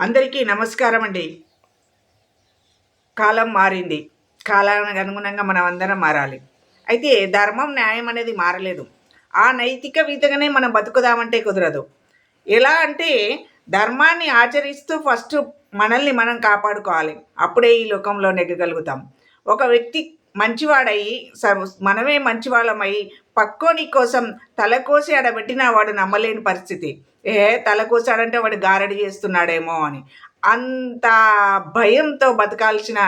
అందరికీ నమస్కారం అండి. కాలం మారింది. కాలానికి అనుగుణంగా మనం అందరం మారాలి. అయితే ధర్మం న్యాయం అనేది మారలేదు. ఆ నైతిక విధంగానే మనం బతుకుదామంటే కుదరదు. ఎలా అంటే ధర్మాన్ని ఆచరిస్తూ ఫస్ట్ మనల్ని మనం కాపాడుకోవాలి. అప్పుడే ఈ లోకంలో నెగ్గగలుగుతాం. ఒక వ్యక్తి మంచివాడయి మనమే మంచివాళ్ళమై పక్కోని కోసం తలకోసి ఆడబెట్టిన వాడు నమ్మలేని పరిస్థితి. ఏ తలకోసాడంటే వాడు గారడి చేస్తున్నాడేమో అని. అంత భయంతో బతకాల్సిన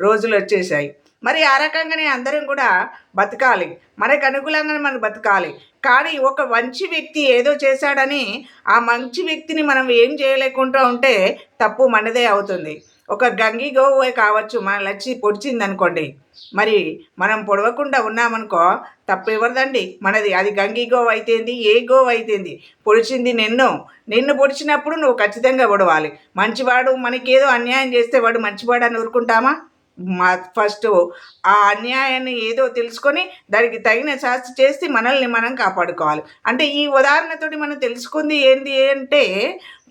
రోజులు వచ్చేసాయి మరి ఆ రకంగానే అందరం కూడా బతకాలి. మనకు అనుకూలంగానే మనం బతకాలి. కానీ ఒక మంచి వ్యక్తి ఏదో చేశాడని ఆ మంచి వ్యక్తిని మనం ఏం చేయలేకుండా ఉంటే తప్పు మనదే అవుతుంది. ఒక గంగి గోవే కావచ్చు. మన లచ్చి పొడిచింది అనుకోండి మరి మనం పొడవకుండా ఉన్నామనుకో తప్పు ఎవరిదండి మనది అది గంగి గోవ అయితేంది ఏ గోవ అయితేంది పొడిచింది నిన్ను. నిన్ను పొడిచినప్పుడు నువ్వు ఖచ్చితంగా పొడవాలి. మంచివాడు మనకేదో అన్యాయం చేస్తే వాడు మంచివాడు అని ఊరుకుంటామా? మా ఫస్ట్ ఆ అన్యాయాన్ని ఏదో తెలుసుకొని దానికి తగిన శాస్త్ర చేసి మనల్ని మనం కాపాడుకోవాలి. అంటే ఈ ఉదాహరణతోటి మనం తెలుసుకుంది ఏంటి అంటే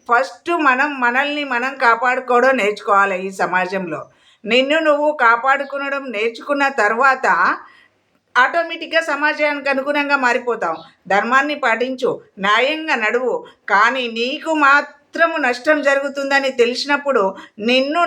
ఫస్ట్ మనం మనల్ని మనం కాపాడుకోవడం నేర్చుకోవాలి ఈ సమాజంలో. నిన్ను నువ్వు కాపాడుకునడం నేర్చుకున్న తర్వాత ఆటోమేటిక్గా సమాజానికి అనుగుణంగా మారిపోతాం ధర్మాన్ని పాటించు న్యాయంగా నడువు. కానీ నీకు మాత్రము నష్టం జరుగుతుందని తెలిసినప్పుడు నిన్ను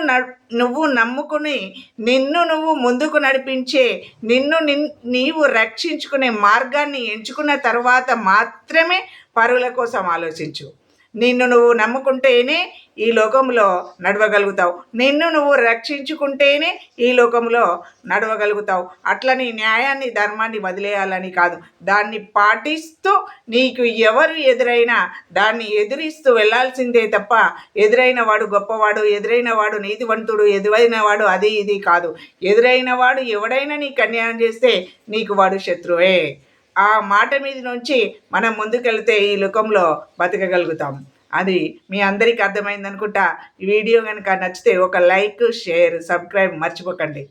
నువ్వు నమ్ముకుని నిన్ను నువ్వు ముందుకు నడిపించే నిన్ను నిన్ నీవు రక్షించుకునే మార్గాన్ని ఎంచుకున్న తర్వాత మాత్రమే పరుల కోసం ఆలోచించు. నిన్ను నువ్వు నమ్ముకుంటేనే ఈ లోకంలో నడవగలుగుతావు. నిన్ను నువ్వు రక్షించుకుంటేనే ఈ లోకంలో నడవగలుగుతావు. అట్లని న్యాయాన్ని ధర్మాన్ని వదిలేయాలని కాదు. దాన్ని పాటిస్తూ నీకు ఎవరు ఎదురైనా దాన్ని ఎదిరిస్తూ వెళ్ళాల్సిందే తప్ప ఎదురైన వాడు గొప్పవాడు ఎదురైన వాడు నీతివంతుడు ఎదురైన వాడు అది ఇది కాదు. ఎదురైన వాడు ఎవడైనా నీకు అన్యాయం చేస్తే నీకు వాడు శత్రువే. ఆ మాట మీద నుంచి మనం ముందుకెళ్తే ఈ లోకంలో బతకగలుగుతాం. అది మీ అందరికీ అర్థమైంది అనుకుంటా ఈ వీడియో కనుక నచ్చితే ఒక లైక్ షేర్ సబ్స్క్రైబ్ మర్చిపోకండి.